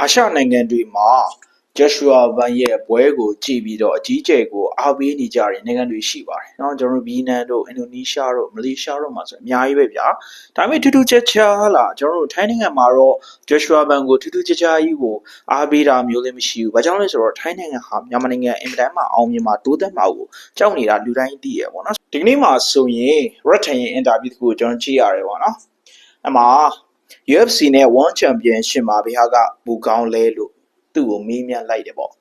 အာရှနိုင်ငံတွေမှာဂျက်ရှူအာဗန်ရဲ့ပွဲကိုကြည့်ပြီးတော့အကြီးအကျယ်ကိုအားပေးနေကြတဲ့နိုင်ငံတွေရှိပါတယ်။နော်ကျွန်တော်ဗီနမ်တို့အင်ဒိုနီးရှားတို့မလေးရှားတို့မှာဆိုအများကြီးပဲဗျာ။ဒါပေမဲ့ထူးထူးခြားခြားလားကျွန်တော်တို့ထိုင်းနိုင်ငံမှာတော့ဂျက်ရှူအာဗန်ကိုထူးထူးခြားခြားကြီးကိုအားပေးတာမျိုးလည်းမရှိဘူး။ဘာကြောင့်လဲဆိုတော့ထိုင်းနိုင်ငံဟာမြန်မာနိုင်ငံအင်တာနက်မှာအောင်မြင်မှာတိုးတက်မှာကိုကြောက်နေတာလူတိုင်းသိရပါတော့။ဒီကနေ့မှာဆိုရင်ရတ်ထိုင်ရဲ့အင်တာဗျူးကိုကျွန်တော်ကြည့်ရတယ်ပေါ့နော်။အမှာ UFC နဲ့ One Championship မှာဘယ်ဟာကဘူကောင်းလဲလို့သူ့ကိုမေးမြန်းလိုက်တယ်ပေါ့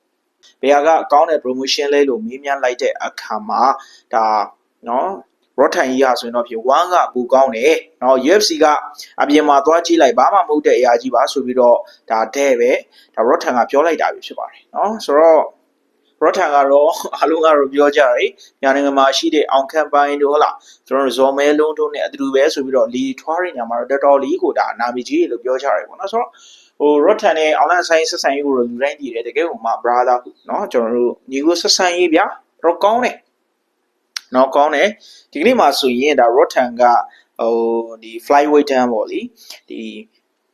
ဘယ်ဟာကကောင်းတဲ့ promotion လဲလို့မေးမြန်းလိုက်တဲ့အခါမှာဒါနော်ရော့ထိုင်ကြီးဟာဆိုရင်တော့ဖြစ်1ကဘူကောင်းတယ်နော် UFC ကအပြင်မှာသွားကြည့်လိုက်ဘာမှမဟုတ်တဲ့အရာကြီးပါဆိုပြီးတော့ဒါတဲ့ပဲဒါရော့ထန်ကပြောလိုက်တာပဲဖြစ်ပါတယ်နော်ဆိုတော့ ရော့ထန်ကတော့အားလုံးကတော့ပြောကြတယ်ညာနိုင်ငံမှာရှိတဲ့အောင်ခံပိုင်းတို့ဟုတ်လားကျွန်တော်တို့ဇော်မဲလုံးတို့နဲ့အတူတူပဲဆိုပြီးတော့လီထွားရညာမှာတော့တော်တော်လေးကိုဒါနာမည်ကြီးလို့ပြောကြတယ်ပေါ့နော်ဆိုတော့ဟိုရော့ထန်နဲ့အောင်လန်ဆိုင်ဆက်ဆံရေးကိုတော့လူတိုင်းကြည့်တယ်တကယ်ကိုမှ brother ဟုเนาะကျွန်တော်တို့ညီကိုဆက်ဆံရေးဗျာတော့ကောင်းတယ်เนาะကောင်းတယ်ဒီကနေ့မှာဆိုရင်ဒါ Rotan ကဟိုဒီ flyweight တန်းပေါ့လေဒီ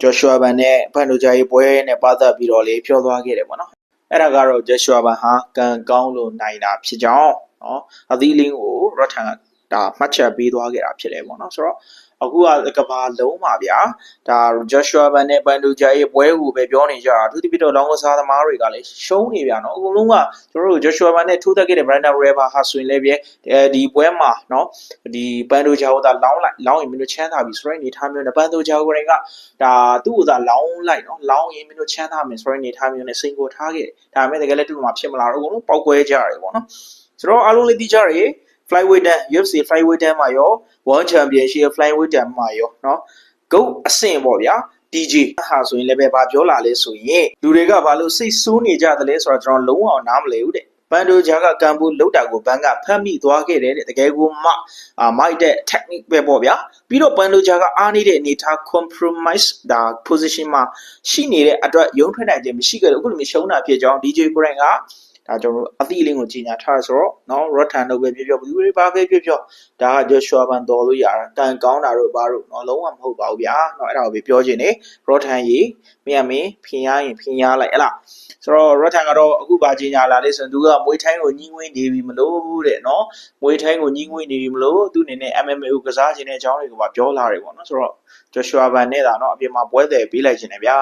Joshua Ban နဲ့ဖန်တို့ဂျာရေးပွဲနဲ့ပတ်သက်ပြီးတော့လေပြောသွားခဲ့တယ်ပေါ့နော် အဲ့ဒါကတော့ဂျက်ရှွာဘန်ဟာကံကောင်းလို့နိုင်တာဖြစ်ကြောင်းနော်အသီးလင်းကိုရော့ထန်ကဒါမှတ်ချက်ပေးသွားခဲ့တာဖြစ်တယ်ပေါ့နော်ဆိုတော့ အခုကကဘာလုံးပါဗျာဒါ Joshua Ban နဲ့ Pandoja ရဲ့ပွဲကိုပဲပြောနေကြတာသူတိပြတော့လောင်းကစားသမားတွေကလည်းရှုံးနေဗျာနော်အကုန်လုံးကကျွန်တော်တို့ Joshua Ban နဲ့ထိုးသက်ခဲ့တဲ့ Brandon Reba ဟာဆိုရင်လည်းပြဒီပွဲမှာနော်ဒီ Pandoja ကိုသာလောင်းလိုက်လောင်းရင်မင်းတို့ချမ်းသာပြီဆိုတဲ့အနေထားမျိုးနဲ့ Pandoja ကိုရင်ကဒါသူ့ကိုသာလောင်းလိုက်နော်လောင်းရင်မင်းတို့ချမ်းသာမယ်ဆိုတဲ့အနေထားမျိုးနဲ့စိန်ကိုထားခဲ့တယ်ဒါပေမဲ့တကယ်လည်းတူမှာဖြစ်မလားတော့အကုန်လုံးပောက်ကွဲကြရတယ်ပေါ့နော်ဆိုတော့အားလုံးလေးသိကြရည် flyweight တန်း UFC flyweight တန်းမှာရော World Championship flyweight တန်းမှာရောเนาะ GO အဆင့်ပေါ့ဗျာ DJ ဟာဆိုရင်လည်းပဲဘာပြောလာလဲဆိုရင်လူတွေကဘာလို့စိတ်ဆိုးနေကြသလဲဆိုတော့ကျွန်တော်လုံးဝနားမလည်ဘူးတဲ့ဘန်ဒိုဂျာကကံဘူးလောက်တာကိုဘန်ကဖမ်းမိသွားခဲ့တယ်တဲ့တကယ်ကိုမှအာမိုက်တဲ့ technique ပဲပေါ့ဗျာပြီးတော့ဘန်ဒိုဂျာကအားနေတဲ့အနေထား compromise ဒါ position မှာရှိနေတဲ့အတွက်ရုံးထွက်နိုင်ခြင်းမရှိခဲ့လို့အခုလိုမျိုးရှုံးတာဖြစ်ကြောင်း DJ ကိုရိုင်က ဒါကျွန်တော်တို့အသီးလင်းကိုကြီးညာထားဆိုတော့နော်ရော့ထန်တို့ပဲပြောပြောဘူးတွေပါပဲပြောပြောဒါကဂျော့ရှွာဘန်တော်လို့ရတာကံကောင်းတာတို့ဘာတို့နော်လုံးဝမဟုတ်ပါဘူးဗျာနော်အဲ့ဒါကိုပဲပြောချင်တယ်ရော့ထန်ရေမင်းကမင်းဖင်ရရင်ဖင်ရလိုက်ဟဲ့လားဆိုတော့ရော့ထန်ကတော့အခုပါကြီးညာလာလေဆိုရင်သူကမွေးထိုင်းကိုညှင်းငွေးနေပြီမလို့တဲ့နော်မွေးထိုင်းကိုညှင်းငွေးနေပြီမလို့သူအနေနဲ့ MMA ကိုကစားခြင်းတဲ့အကြောင်းတွေကိုပါပြောလာတယ်ပေါ့နော်ဆိုတော့ဂျော့ရှွာဘန်နဲ့ဒါနော်အပြင်မှာပွဲတယ်ပေးလိုက်ခြင်းနဲ့ဗျာ